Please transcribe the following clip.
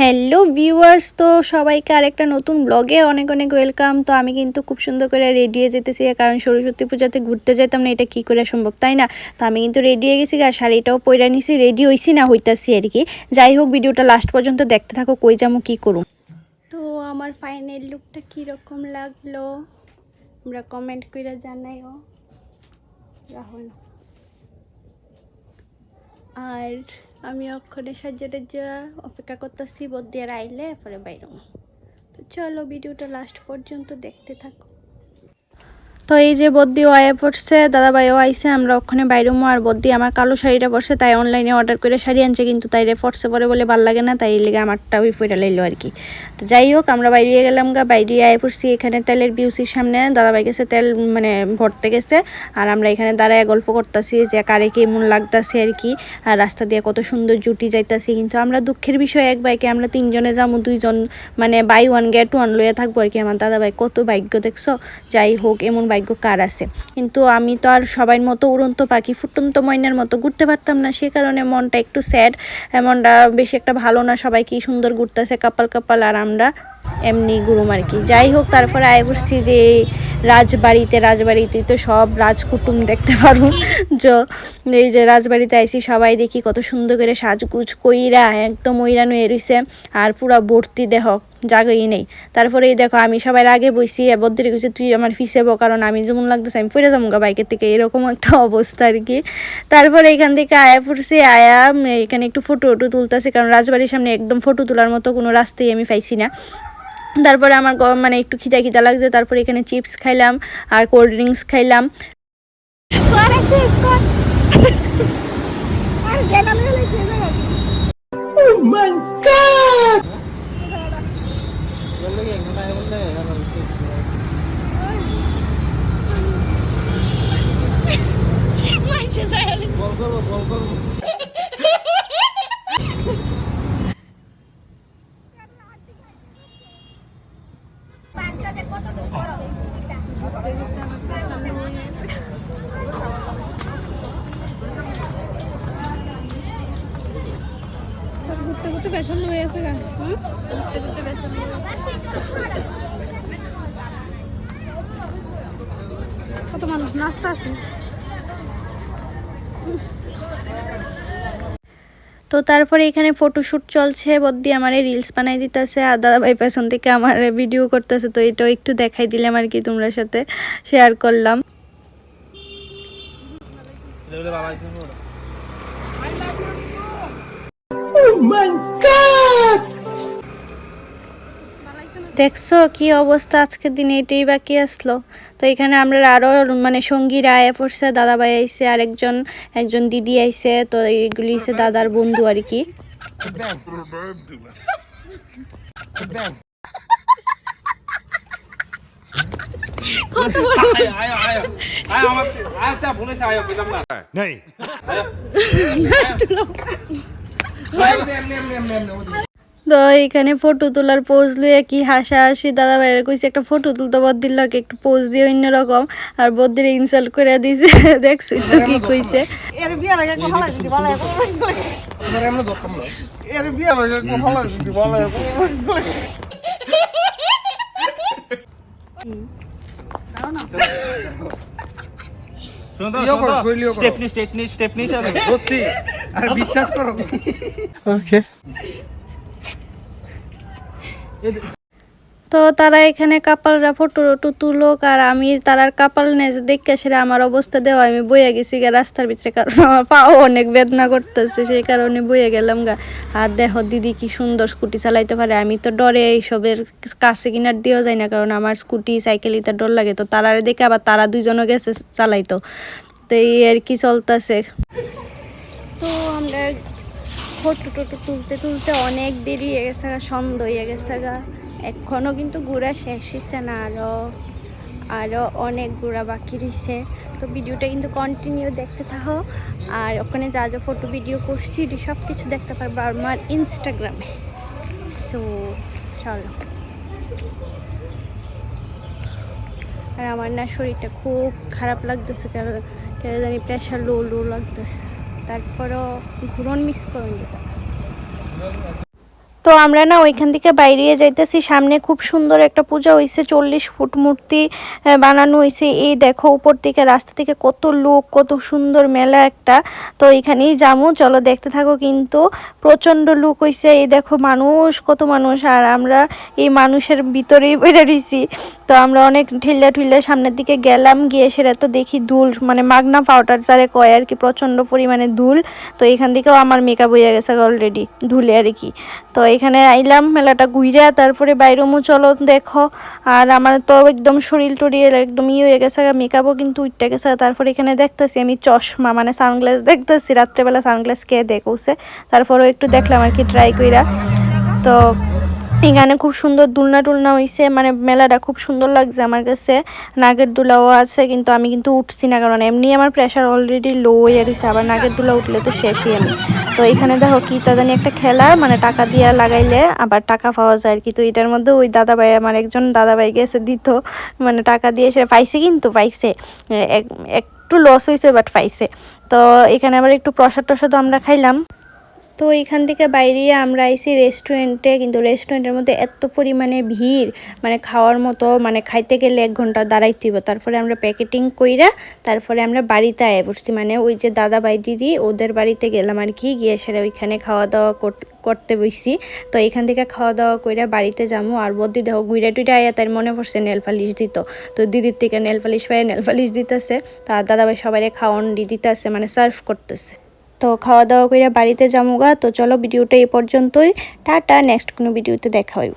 Hello viewers তো সবাইকে আরেকটা নতুন ব্লগে অনেক অনেক ওয়েলকাম তো আমি কিন্তু খুব সুন্দর করে রেডি হয়ে যেতেছি, কারণ সরস্বতী পূজাতে ঘুরতে যেতাম না, এটা কি করে সম্ভব, তাই না? তো আমি কিন্তু রেডি হয়ে গেছি, আর শাড়িটাও পরে নিছি রেডি হইছি না, হইতাছি আর কি। যাই হোক, ভিডিওটা লাস্ট পর্যন্ত দেখতে থাকো, কই যাব, কি করুম তো আমার ফাইনাল লুকটা কীরকম লাগল? আমরা কমেন্ট করে জানাইও। রাহুল। আর আমি অক্ষণে সাজ্জাদের যা অপেক্ষা করতেছি বদিয়ার আইলে পরে বাইরে তো চলো, ভিডিওটা লাস্ট পর্যন্ত দেখতে থাকো। তো এই যে বদ্দি আয়া পড়ছে দাদা ভাইও আইসে আমরা ওখানে বাইরেমো আর বদ্দি আমার কালো শাড়িটা পড়ছে তাই অনলাইনে অর্ডার করে শাড়ি আনছে, কিন্তু তাই রে পড়ছে পরে বলে ভালো লাগে না, তাই লেগে আমারটা ওই ফইটা লাইলো আর কি। তো যাই হোক, আমরা বাইরে গেলাম গা, বাইরে আয়া পড়ছি এখানে তেলের বিউসির সামনে, দাদাভাই গেছে, তেল মানে ভরতে গেছে, আর আমরা এখানে দাঁড়ায় গল্প করতেছি যে কারে কি কেমন লাগতাছে আর কি, আর রাস্তা দিয়ে কত সুন্দর জুটি যাইতাছি, কিন্তু আমরা দুঃখের বিষয় এক বাইকে আমরা তিনজনে যাব দুইজন মানে বাই ওয়ান গেট ওয়ান লইয়া থাকব আর কি, আমার দাদাভাই, কত ভাগ্য দেখছ? যাই হোক, এমন ভাগ্য কার আছে? কিন্তু আমি তো আর সবাই মতো উড়ন্ত পাখি, ফুটন্ত ময়নার মতো ঘুরতে পারতাম না। সে কারণে মনটা একটু স্যাড মনটা বেশি একটা ভালো না। সবাই কি সুন্দর ঘুরতেছে, কাপাল কাপাল আর আমরা। এমনি গুরুম আর কি। যাই হোক, তারপরে আয় বসছি যে রাজবাড়িতে রাজবাড়িতে তো সব রাজকুটুম দেখতে পারুন এই যে রাজবাড়িতে আইসি সবাই দেখি কত সুন্দর করে সাজগুজ কইরা একদম ওইরা নুয়ে রইছে আর পুরা ভর্তি দেহ জায়গাই নেই। তারপরে দেখো, আমি সবাই আগে বইছি বদ্রে গেছি তুই আমার ফিসেবো কারণ আমি যেমন লাগতেছে আমি ফিরে যাব বাইকের থেকে। এরকম একটা অবস্থা আর কি। তারপরে এখান থেকে আয়া পড়ছি, আয়া এখানে একটু ফটো টটো তুলতেছে, কারণ রাজবাড়ির সামনে একদম ফটো তোলার মতো কোনো রাস্তাই আমি পাইছি না। তারপরে আমার মানে একটু খিদা খিদা লাগছে, তারপরে এখানে চিপস খাইলাম আর কোল্ড ড্রিঙ্কস খাইলাম। ঘুরতে ঘুরতে বেসন হয়ে আছে গা। ঘুরতে ঘুরতে বেসন কত মানুষ? নাস্তা আছে? তো তারপরে এখানে ফটোশ্যুট চলছে বদ্দি আমার রিলস বানাই দিতেছে আর দাদা ভাই পেছন থেকে আমার ভিডিও করতেছে তো এটাও একটু দেখাই দিলাম আর কি তোমরা সাথে শেয়ার করলাম। দেখছ কি অবস্থা? আজকের দিনে এটাই বাকি আসলো। তো এখানে আমরা আরও মানে সঙ্গীরা আয়া পড়ছে দাদা ভাই আইসে আরেকজন একজন দিদি আইসে তো এইগুলি হচ্ছে দাদার বন্ধু আর কি। আয় তো এখানে ফটো তোলার পোজ লুয়ে কি হাসা হাসি দাদা ভাইয়ের কইছে একটা ফটো তুলতে বদ্দির লোক একটু পোজ দিয়ে অন্যরকম। আর বদ্দির ইনসাল্ট করে দিছে। দেখছ তো কি কইছে? এর বিয়ে হয়ে গেছে ভালো হয়েছে ভালো স্টেপনি স্টেপনি স্টেপনি ধরছি আর বিশ্বাস করো। তো তারা এখানে কাপালরা ফটো টটো তুলুক আর আমি তারার কাপাল নেচ দেখে সেটা আমার অবস্থা দেওয়া, আমি বইয়া গেছি গা রাস্তার ভিতরে, কারণ আমার পাও অনেক বেদনা করতেছে, সেই কারণে বইয়া গেলাম গা। আর দেখো দিদি কি সুন্দর স্কুটি চালাইতে পারে, আমি তো ডরে এইসবের কাছে কিনার দিয়েও যাই না, কারণ আমার স্কুটি, সাইকেল ইতে ডর লাগে। তো তারারে দেখে আবার তারা দুইজনও গেছে চালাইতো। তো এই আর কি চলতেছে। তো আমরা ফটো টটো তুলতে তুলতে অনেক দেরি হয়ে গেছে গা সন্ধ্যা হয়ে গেছে গা। এখনও কিন্তু ঘোরা শেষ হয়েছে না আরও আরও অনেক ঘোরা বাকি রয়েছে তো ভিডিওটা কিন্তু কন্টিনিউ দেখতে থাকো। আর ওখানে যা যা ফটো ভিডিও করছি সব কিছু দেখতে পারব আমার ইনস্টাগ্রামে সো চলো। আর আমার না শরীরটা খুব খারাপ লাগতেছে, কেন কেন জানি প্রেশার লো লো লাগতেছে। তারপরও ঘুরন মিস করুন যেটা। তো আমরা না ওইখান থেকে বাইরে যাইতেছি। সামনে খুব সুন্দর একটা পূজা হয়েছে চল্লিশ ফুট মূর্তি বানানো হয়েছে এই দেখো উপর থেকে রাস্তা থেকে কত লোক, কত সুন্দর মেলা একটা। তো এখানেই যামু চলো দেখতে থাকো। কিন্তু প্রচণ্ড লোক হয়েছে এই দেখো মানুষ, কত মানুষ। আর আমরা এই মানুষের ভিতরেই বেড়ে রয়েছি তো আমরা অনেক ঠেল্লা ঠুল্লা সামনের দিকে গেলাম, গিয়ে সেটা তো দেখি ধুল মানে মাগনা পাউডার যারে কয় আর কি, প্রচণ্ড পরিমাণে ধুল তো এখান থেকেও আমার মেকআপ হয়ে গেছে অলরেডি ধুলে আর কি। তো এখানে আইলাম, মেলাটা ঘুরে তারপরে বাইরমু চলো দেখো। আর আমার তো একদম শরীর টরিয়ে একদম ইয়ে হয়ে গেছে মেকআপও কিন্তু উঠতে গেছে। তারপরে এখানে দেখতেছি আমি চশমা মানে সানগ্লাস দেখতেছি। রাত্রেবেলা সানগ্লাস কে দেখছে? তারপরেও একটু দেখলাম আর কি ট্রাই কইরা। তো এখানে খুব সুন্দর দুলনা টুলনা হইছে মানে মেলাটা খুব সুন্দর লাগছে আমার কাছে। নাগের দুলাও আছে, কিন্তু আমি কিন্তু উঠছি না, কারণ এমনি আমার প্রেশার অলরেডি লো হয়ে রয়েছে আবার নাগের দুলা উঠলে তো শেষই আমি। তো এখানে দেখো কি জানি একটা খেলা মানে টাকা দিয়ে লাগাইলে আবার টাকা পাওয়া যায় আর কি। তো এটার মধ্যে ওই দাদাভাই, আমার একজন দাদা দাদাভাই গেছে, দিত মানে টাকা দিয়ে সে পাইছে কিন্তু পাইছে। এক- একটু লস হয়েছে বাট পাইছে। তো এখানে আবার একটু প্রসাদ টসাদও আমরা খাইলাম। তো এখান থেকে বাইরে আমরা আইসি রেস্টুরেন্টে, কিন্তু রেস্টুরেন্টের মধ্যে এত পরিমাণে ভিড় মানে খাওয়ার মতো মানে খাইতে গেলে এক ঘণ্টা দাঁড়াইতে হইব তারপরে আমরা প্যাকেটিং কইরা তারপরে আমরা বাড়িতে আয় পড়ছি। মানে ওই যে দাদা ভাই দিদি, ওদের বাড়িতে গেলাম আর কি, গিয়ে সেরা ওইখানে খাওয়া দাওয়া কর- করতে বসছি তো এখান থেকে খাওয়া দাওয়া কইরা বাড়িতে যাব আর বদি দেখো গুইরা টুইরা আয়া তাই মনে পড়ছে নেল পালিশ দিত। তো দিদির থেকে নেল পালিশ পাই নেল পালিশ দিতেছে। তার দাদা ভাই সবাই খাওয়ান দিতেছে মানে সার্ভ করতেছে। তো খাওয়া দাওয়া করে বাড়িতে যামুগা। তো চলো ভিডিওটা এই পর্যন্তই। টাটা নেক্সট কোনো ভিডিওতে দেখা হইব।